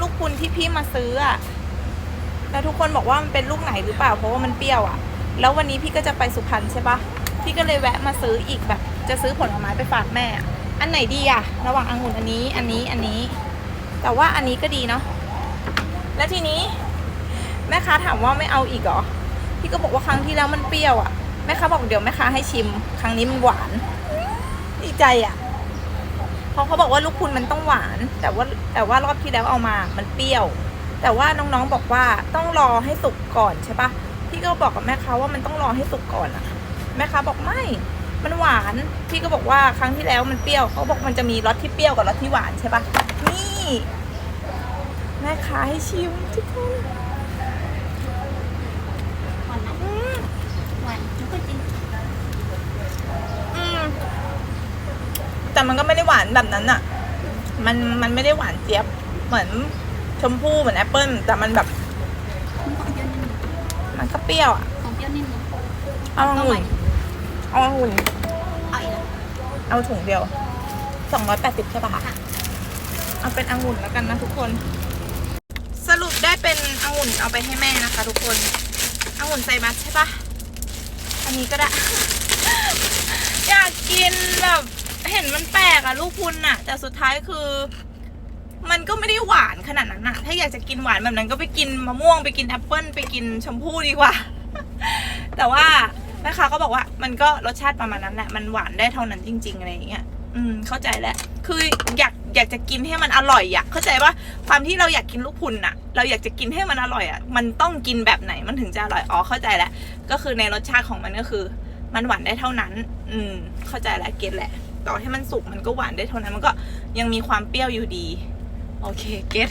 ลูกคุณที่พี่มาซื้ออะแล้วทุกคนบอกว่ามันเป็นลูกไหนหรือเปล่าเพราะว่ามันเปรี้ยวอะแล้ววันนี้พี่ก็จะไปสุพรรณใช่ปะพี่ก็เลยแวะมาซื้ออีกแบบ จะซื้อผลไม้ไปฝากแม่ อันไหนดีอะระหว่างองุ่นอันนี้อันนี้อันนี้ แต่ว่าอันนี้ก็ดีเนาะแล้วทีนี้ แม่ค้าถามว่าไม่เอาอีกเหรอพี่ก็บอกว่าครั้งที่แล้วมันเปรี้ยวอะแม่ค้าบอกเดี๋ยวแม่ค้าให้ชิม ครั้งนี้มันหวานดีใจอะ เพราะเขาบอกว่าลูกคุณมันต้องหวาน แต่ว่าแต่ว่ารอบที่แล้วเอามามันเปรี้ยว แต่ว่าน้องๆบอกว่าต้องรอให้สุกก่อนใช่ปะพี่ก็บอกกับแม่ค้าว่ามันต้องรอให้สุกก่อนอะแม่ค้าบอกไม่มันหวาน พี่ก็บอกว่าครั้งที่แล้วมันเปรี้ยวเขาบอกมันจะมีรสที่เปรี้ยวกับรสที่หวานใช่ปะนี่ แม่ค้าให้ชิมทุกคน หวานนะ อืม หวานมันก็จริง อืม แต่มันก็ไม่ได้หวานแบบนั้นอะมันมันไม่ได้หวานเจี๊ยบเหมือนชมพู่เหมือนแอปเปิ้ลแต่มันแบบ มันของเปรี้ยวนิดนึงมันก็เปรี้ยวอะของเปรี้ยวนิดนึงเอาองุ่นเอาองุ่นเอาอีกแล้วเอาถุงเดียวสองร้อยแปดสิบใช่ปะคะค่ะเอาเป็นองุ่นแล้วกันนะทุกคน สรุปได้เป็นองุ่นเอาไปให้แม่นะคะ ทุกคนองุ่นใส่บัตใช่ปะอันนี้ก็ได้ อยากกินแบบเห็นมันแปลกอะลูกพุนอะแต่สุดท้ายคือ มันก็ไม่ได้หวานขนาดนั้นอะถ้าอยากจะกินหวานแบบนั้นก็ไปกินมะม่วงไปกินแอปเปิ้ลไปกินชมพู่ดีกว่า แต่ว่าแม่ค้าก็บอกว่า มันก็รสชาติประมาณนั้นแหละมันหวานได้เท่านั้นจริง ๆอะไรอย่างเงี้ยอืมเข้าใจแล้วคืออยากอยากจะกินให้มันอร่อยอะเข้าใจว่าความที่เราอยากกินลูกพุนอะเราอยากจะกินให้มันอร่อยอะมันต้องกินแบบไหนมันถึงจะอร่อยอ๋อเข้าใจแล้วก็คือในรสชาติของมันก็คือ มันหวานได้เท่านั้น อืม เข้าใจแล้วเก็ตแหละ ต่อให้มันสุกมันก็หวานได้เท่านั้นมันก็ยังมีความเปรี้ยวอยู่ดี โอเคเก็ต